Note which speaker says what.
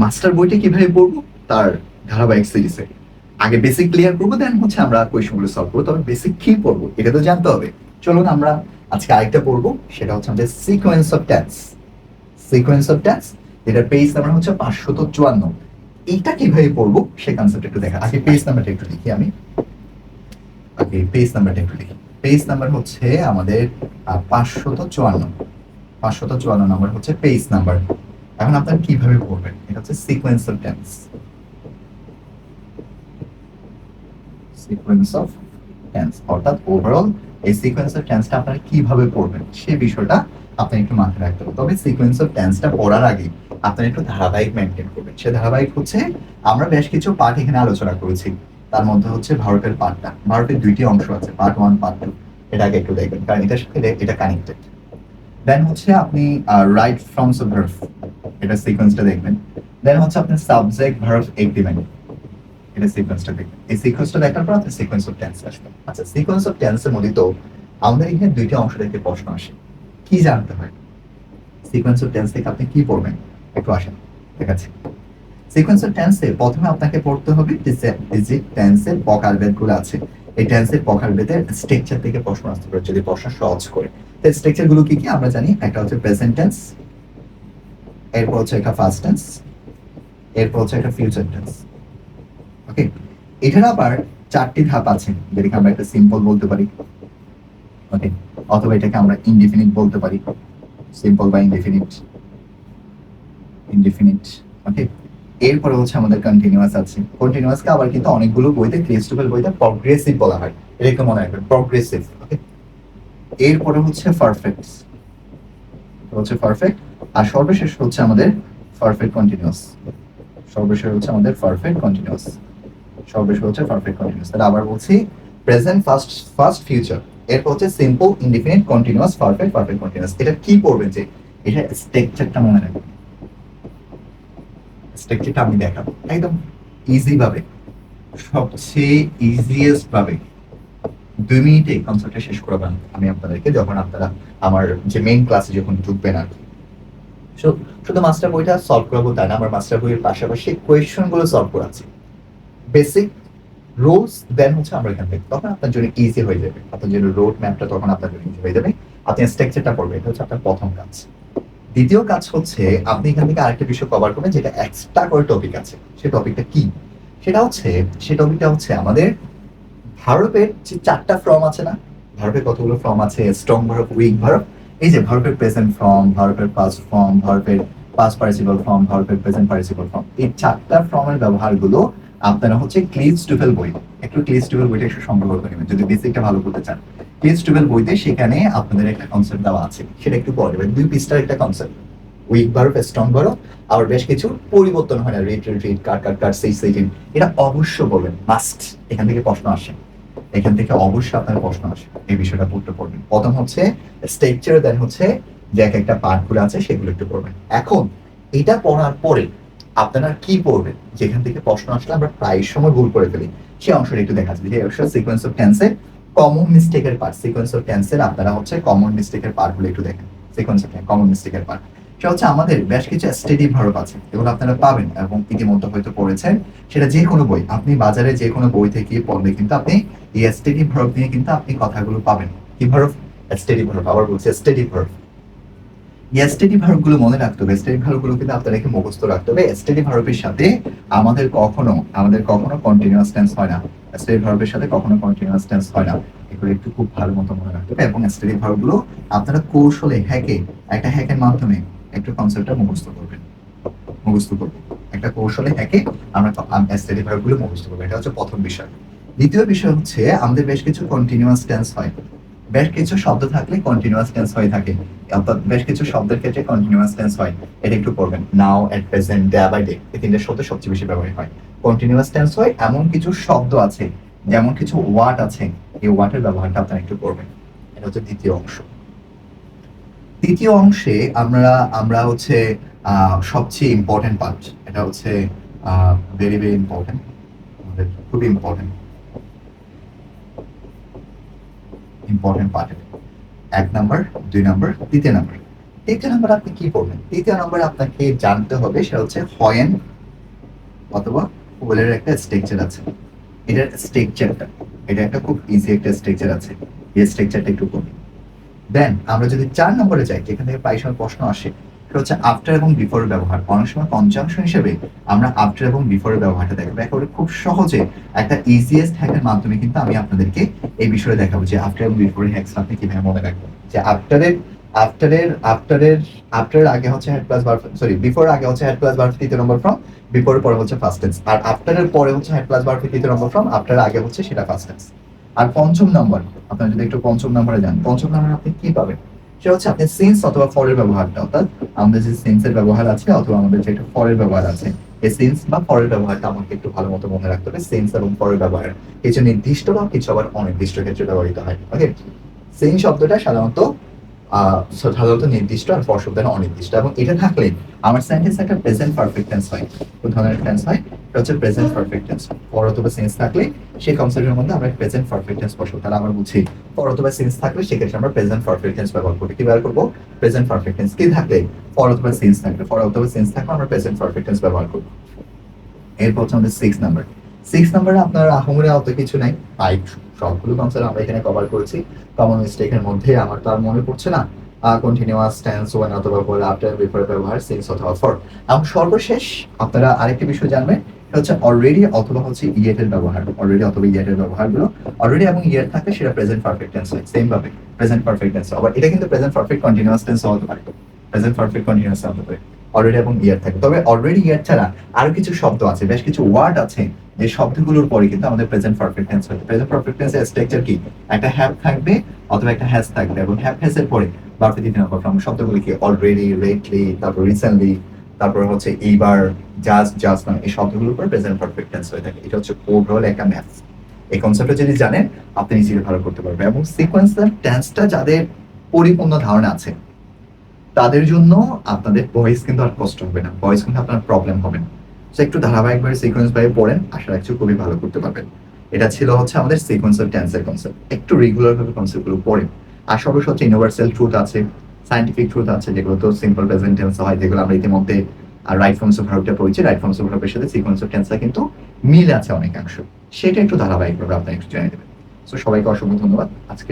Speaker 1: Master বইটা কীভাবে পড়ব? তার ধারাবাহিক সিরিজে আগে বেসিক ক্লিয়ার করব দেন হচ্ছে আমরা কোয়েশনগুলো সলভ করব। তবে বেসিক কি পড়ব, এটা তো জানতে হবে। চলুন আমরা আজকে আরেকটা পড়ব, সেটা হচ্ছে আমাদের sequence of tense sequence of tense এটার পেজ নাম্বার হচ্ছে পাঁচশত চুয়ান্ন। এইটা কীভাবে পড়ব সেই কনসেপ্ট একটু দেখা। আগে পেজ নাম্বারটা একটু লিখি আমি। আগে পেজ নাম্বারটা একটু লিখি পেজ নাম্বার হচ্ছে আমাদের পাঁচশত চুয়ান্ন। পাঁচশত চুয়ান্ন নাম্বার হচ্ছে পেজ নাম্বার এখন আপনারা কীভাবে পড়বেন? এটা হচ্ছে sequence of tense sequence of tense অর্থাৎ ওভারঅল এই সিকোয়েন্স অফ টেন্সটা আপনারা কীভাবে পড়বেন সেই বিষয়টা আপনি একটু মাথায় রাখতে হবে। তবে সিকোয়েন্স অফ টেন্সটা পড়ার আগে আপনারা একটু ধারাবাহিক মেনটেন করবেন। সে ধারাবাহিক হচ্ছে আমরা বেশ কিছু পার্ট এখানে আলোচনা করেছি। তার মধ্যে হচ্ছে ভারতের পার্টটা ভারতের দুইটি অংশ আছে পার্ট ওয়ান পার্ট টু আগে একটু দেখবেন, কারণ এটার সাথে এটা কানেক্টেড দেন হচ্ছে আপনি রাইট ফ্রম ভার্ভ এটা সিকোয়েন্সটা দেখবেন। দেন হচ্ছে আপনি সাবজেক্ট ভার্ভ এগ্রিমেন্ট এটা সিকোয়েন্সটা দেখবেন। এই সিকোয়েন্সটা দেখার পর আপনি সিকোয়েন্স অফ টেন্স আসবে। আচ্ছা সিকোয়েন্স অফ টেন্সের মধ্যে তো আমাদের এখানে দুইটা অংশ থেকে প্রশ্ন আসে। কি জানতে হয়? সিকোয়েন্স অফ টেন্স থেকে আপনি কি পড়বেন? একটু আসেন ঠিক আছে সিকোয়েন্স অফ টেন্সে প্রথমে আপনাকে পড়তে হবে যে টেন্সের প্রকারগুলো আছে, এই টেন্সের প্রকার ভেদের স্ট্রাকচার থেকে প্রশ্ন আসতে পারে, যদি প্রশ্ন সহজ করে। তো স্ট্রাকচারগুলো কি কি? আমরা জানি, একটা হচ্ছে প্রেজেন্ট টেন্স এরপর হচ্ছে একটা ফার্স্ট টেন্স এরপর হচ্ছে একটা ফিউচার টেন্স ওকে এটার আবার চারটি ধাপ আছে, যেটাকে আমরা একটা সিম্পল বলতে পারি। ওকে অথবা এটাকে আমরা ইনডিফিনিট বলতে পারি। সিম্পল বা ইনডিফিনিট ইনডিফিনিট ওকে এরপরে হচ্ছে আমাদের কন্টিনিউয়াস আছে। কন্টিনিউয়াসকে আবার কিন্তু অনেকগুলো বইতে ক্রিস্টোফেল বইতে প্রগ্রেসিভ বলা হয়। এটা একটু মনে রাখবেন প্রগ্রেসিভ ওকে এরপরে হচ্ছে পারফেক্ট হচ্ছে পারফেক্ট আর সর্বশেষ হচ্ছে আমাদের পারফেক্ট কন্টিনিউয়াস সর্বশেষ হচ্ছে আমাদের পারফেক্ট কন্টিনিউয়াস সর্বশেষ হচ্ছে পারফেক্ট কন্টিনিউয়াস তাহলে আবার বলছি প্রেজেন্ট ফার্স্ট ফার্স্ট ফিউচার এরপর হচ্ছে simple indefinite continuous perfect perfect continuous এটা কি পড়বেন যে এটা স্ট্রাকচারটা মনে রাখবেন। স্ট্রাকচারটা আমি দেখাবো। একদম ইজি ভাবে। সবচেয়ে ইজিয়েস্ট ভাবে। দুই মিনিটে কনসার্টটা শেষ করাবেন আমি আপনাদেরকে যখন আপনারা আমার যে মেইন ক্লাসে যখন ঢুকবেন আর কি। So, শুধু মাস্টার বইটা সলভ করাবো তা না, আমার মাস্টার বইয়ের পাশাপাশি কোয়েশ্চনগুলো সলভ করাচ্ছি। বেসিক রুলস দেন হচ্ছে আমরা এখান থেকে, তখন আপনার জন্য ইজি হয়ে যাবে। আপনার জন্য রোড ম্যাপটা তখন আপনার জন্য ইজি হয়ে যাবে। আপনি স্ট্রাকচারটা পড়বেন, এটা হচ্ছে আপনার প্রথম কাজ। দ্বিতীয় কাজ হচ্ছে, আপনি এখান থেকে আরেকটা বিষয় কভার করবেন, যেটা এক্সট্রা করে টপিক আছে। সেই টপিকটা কি? সেটা হচ্ছে সেই টপিকটা হচ্ছে আমাদের ভারতের যে চারটা ফর্ম আছে না, ভারতের কতগুলো ফর্ম আছে? Strong verb weak verb. এই যে ভারতের প্রেজেন্ট ফর্ম ভারতের পাস ফর্ম ভারতের পাস্ট পার্টিসিপাল ফর্ম ভারতের প্রেজেন্ট পার্টিসিপাল ফর্ম এই চারটা ফর্মের ব্যবহারগুলো আপনারা হচ্ছে ক্লিজ টুভেল বই, একটু ক্লিজ টুভেল বইটা একটু সংগ্রহ করে নেবেন, যদি বেসিকটা ভালো করতে চান। ক্লিজ টুভেল বইতে সেখানে আপনাদের একটা কনসেপ্ট দেওয়া আছে, সেটা একটু নেবেন দুই পৃষ্ঠার একটা কনসেপ্ট উইক বারো স্ট্রং বারো আবার বেশ কিছু পরিবর্তন হয় না রিট রিট কাট কাট কাট সেই সেকেন্ড এটা অবশ্য বলবেন মাস্ট এখান থেকে প্রশ্ন আসে। এখান থেকে অবশ্যই আপনার প্রশ্ন আসে। এই বিষয়টা পড়তে পড়বেন। প্রথম হচ্ছে স্ট্রাকচার দেন হচ্ছে যে এক একটা পার্টগুলো আছে, সেগুলো একটু পড়বেন। এখন এটা পড়ার পরে আপনারা কি পড়বেন? যেখান থেকে প্রশ্ন আসলে আমরা প্রায় সময় ভুল করে ফেলি। সেই অংশটা একটু দেখা যাচ্ছে। যে সিকোয়েন্স অফ টেন্সের কমন মিস্টেকের পার্ট সিকোয়েন্স অফ টেন্সের আপনারা হচ্ছে কমন মিস্টেকের পার্টগুলো একটু দেখেন। সিকোয়েন্স অফ কমন মিস্টেকের পার্ট সেটা হচ্ছে আমাদের বেশ কিছু স্টেডি ভারত আছে এগুলো আপনারা পাবেন এবং ইতিমধ্যে হয়তো পড়েছেন। সেটা যে কোনো বই, আপনি বাজারে যে কোনো বই থেকে পড়লে কিন্তু আপনি এই স্টেডি ভার্ব নিয়ে কিন্তু আপনি কথাগুলো পাবেন। কি ভার্ব স্টেডি ভার্ব আবার বলছি স্টেডি ভার্ব স্টেডি ভার্বগুলো মনে রাখতে হবে স্টেডি ভার্বগুলো কিন্তু আপনাদেরকে মুখস্থ রাখতে হবে। স্টেডি ভার্বের সাথে আমাদের কখনো আমাদের কখনো কন্টিনিউয়াস টেন্স হয় না। স্টেডি ভার্বের সাথে কখনো কন্টিনিউয়াস টেন্স হয় না। এগুলো একটু খুব ভালো মতো মনে রাখতে হবে এবং স্টেডি ভার্বগুলো আপনারা কৌশলে হ্যাকে একটা হ্যাকের মাধ্যমে একটু কনসেপ্টটা মুখস্থ করবেন মুখস্থ করবেন একটা কৌশলে হ্যাকে আমরা স্টেডি ভার্বগুলো মুখস্থ করব। এটা হচ্ছে প্রথম বিষয়। দ্বিতীয় বিষয় হচ্ছে আমাদের বেশ কিছু কন্টিনিউয়াস টেন্স হয়। বেশ কিছু শব্দ থাকলে কন্টিনিউয়াস টেন্স হয়ে থাকে। অর্থাৎ বেশ কিছু শব্দের ক্ষেত্রে কন্টিনিউয়াস টেন্স হয়। এটা একটু পড়বেন now at present day by day এই তিনটে শব্দ সবচেয়ে বেশি ব্যবহার হয়। কন্টিনিউয়াস টেন্স হয়, এমন কিছু শব্দ আছে, যেমন কিছু ওয়ার্ড আছে। এই ওয়ার্ডের ব্যবহারটা আপনারা একটু করবেন। এটা হচ্ছে দ্বিতীয় অংশ। তৃতীয় অংশে আমরা আমরা হচ্ছে সবচেয়ে ইম্পর্টেন্ট পার্ট এটা হচ্ছে ভেরি ভেরি ইম্পর্টেন্ট আমাদের খুবই ইম্পর্টেন্ট ইম্পর্টেন্ট পার্ট এক নাম্বার দুই নাম্বার তৃতীয় নাম্বার তৃতীয় নম্বর আপনি কি পড়বেন তৃতীয় নম্বরে আপনাকে জানতে হবে, সেটা হচ্ছে হয়েন অথবা ওয়েলের একটা স্ট্রাকচার আছে। এটার স্ট্রাকচারটা এটা একটা খুব ইজি একটা স্ট্রাকচার আছে। এই স্ট্রাকচারটা একটু করি দেন আমরা যদি চার নম্বরে যাই, যেখান থেকে প্রায় সময় প্রশ্ন আসে, সেটা হচ্ছে আফটার এবং বিফোর ব্যবহার। অনেক সময় কনজাংশন হিসেবে আমরা আফটার এবং বিফোর ব্যবহারটা দেখব। একেবারে খুব সহজে একটা ইজিয়েস্ট হ্যাকের মাধ্যমে কিন্তু আমি আপনাদেরকে এই বিষয়ে দেখাবো যে আফটার এবং বিফোর হ্যাকস আপনি কীভাবে মনে রাখবেন। যে আফটারের আফটারের আফটারের আফটারের আগে হচ্ছে head plus verb sorry before আগে হচ্ছে হেড প্লাস ভার্ব তৃতীয় নম্বর ফ্রম বিফোর পরে হচ্ছে ফার্স্ট টেন্স আর আফটারের পরে হচ্ছে হেড প্লাস ভার্ব তৃতীয় নম্বর ফ্রম আফটার আগে হচ্ছে সেটা ফার্স্ট টেন্স আর পঞ্চম নম্বর আপনারা যদি একটু পঞ্চম নম্বরে যান, পঞ্চম নম্বরে আপনি কি পাবেন? সেটা হচ্ছে আপনি সেন্স অথবা ফরের ব্যবহারটা, অর্থাৎ আমাদের যে সেন্সের ব্যবহার আছে অথবা আমাদের যে একটা ফরের ব্যবহার আছে, এই সেন্স বা ফরের ব্যবহারটা আমাকে একটু ভালো মতো মনে রাখতে হবে সেন্স এবং ফরের ব্যবহার। কিছু নির্দিষ্ট বা কিছু আবার অনির্দিষ্ট ক্ষেত্রে ব্যবহৃত হয় ওকে সেন্স শব্দটা সাধারণত সাধারণত নির্দিষ্ট আর ফর শব্দটা অনির্দিষ্ট। এবং এটা থাকলে আমার সেন্টেন্স একটা প্রেজেন্ট পারফেক্ট টেন্স হয়। কোন ধরনের টেন্স হয়, এটা হচ্ছে প্রেজেন্ট পারফেক্ট টেন্স ফর অথবা সেন্স থাকলে সেই কনসেপ্টের মধ্যে আমরা প্রেজেন্ট পারফেক্ট টেন্স বসবো। তাহলে আমরা বুঝি ফর অথবা সেন্স থাকলে সেক্ষেত্রে আমরা প্রেজেন্ট পারফেক্ট টেন্স ব্যবহার করি কি ব্যবহার করব? প্রেজেন্ট পারফেক্ট টেন্স কি থাকলে? ফর অথবা সেন্স থাকলে। ফর অথবা সেন্স থাকলে আমরা প্রেজেন্ট পারফেক্ট টেন্স ব্যবহার করব। এরপর হচ্ছে আমাদের সিক্স নাম্বার সিক্স নাম্বারে আপনার আহমরে অত কিছু নাই। ফাইভ সবগুলো কনসেপ্ট আমরা এখানে কভার করেছি। কমন মিস্টেকের মধ্যে আমার তো আর মনে পড়ছে না। কন্টিনিউয়াস টেন্স ওয়ান অথবা পরে আফটার বিফোর ব্যবহার সিন্স অথবা ফর এবং সর্বশেষ আপনারা আরেকটি বিষয় জানবেন হচ্ছে অলরেডি অথবা হচ্ছে ইয়েটের ব্যবহার। অলরেডি অথবা ইয়েটের ব্যবহারগুলো অলরেডি এবং ইয়েট থাকে, সেটা প্রেজেন্ট পারফেক্ট টেন্স হয় সেম ভাবে। প্রেজেন্ট পারফেক্ট টেন্স আবার এটা কিন্তু প্রেজেন্ট পারফেক্ট কন্টিনিউয়াস টেন্স হতে পারে। প্রেজেন্ট পারফেক্ট কন্টিনিউয়াস হতে পারে। অলরেডি এবং ইয়ার থাকে। তবে অলরেডি ইয়ার ছাড়া আরও কিছু শব্দ আছে, বেশ কিছু ওয়ার্ড আছে যে শব্দগুলোর পরে কিন্তু আমাদের প্রেজেন্ট পারফেক্ট টেন্স হয় প্রেজেন্ট পারফেক্ট টেন্সের স্ট্রাকচার কি? একটা হ্যাভ থাকবে অথবা একটা হ্যাজ থাকবে। এবং হ্যাভ হ্যাজ এর পরে বারোটি দিন নম্বর ফর্ম শব্দগুলি কি অলরেডি লেটলি তারপর রিসেন্টলি তারপর হচ্ছে এইবার জাস্ট জাস্ট মানে এই শব্দগুলোর উপর প্রেজেন্ট পারফেক্ট টেন্স হয়ে থাকে। এটা হচ্ছে ওভারঅল একটা ম্যাথস এই কনসেপ্টটা যদি জানেন, আপনি নিজেকে ভালো করতে পারবেন। এবং সিকোয়েন্সার টেন্সটা যাদের পরিপূর্ণ ধারণা আছে, তাদের জন্য আপনাদের ভয়েস কিন্তু আর কষ্ট হবে না। ভয়েস কিন্তু আপনার প্রবলেম হবে না। একটু ধারাবাহিকভাবে সিকোয়েন্স ভাবে পড়েন, আশা রাখছি খুবই ভালো করতে পারবেন। এটা ছিল হচ্ছে আমাদের সিকোয়েন্সার টেন্সের কনসেপ্ট একটু রেগুলার ভাবে কনসেপ্টগুলো পড়েন। আর সর্বশেষ হচ্ছে ইউনিভার্সাল ট্রুথ আছে সাইন্টিফিক ট্রুথ আছে, যেগুলো তো সিম্পল প্রেজেন্ট টেন্স হয়, যেগুলো আমরা ইতিমধ্যে আর রাইট ফর্মস অফ ভার্বটা পড়েছি। রাইট ফর্মস অফ ভার্বের সাথে সিকোয়েন্স অফ টেন্সটা কিন্তু মিল আছে অনেকাংশ। সেটা একটু ধারাবাহিকভাবে আপনি একটু জেনে নেবেন। সো সবাইকে অসংখ্য ধন্যবাদ। আজকের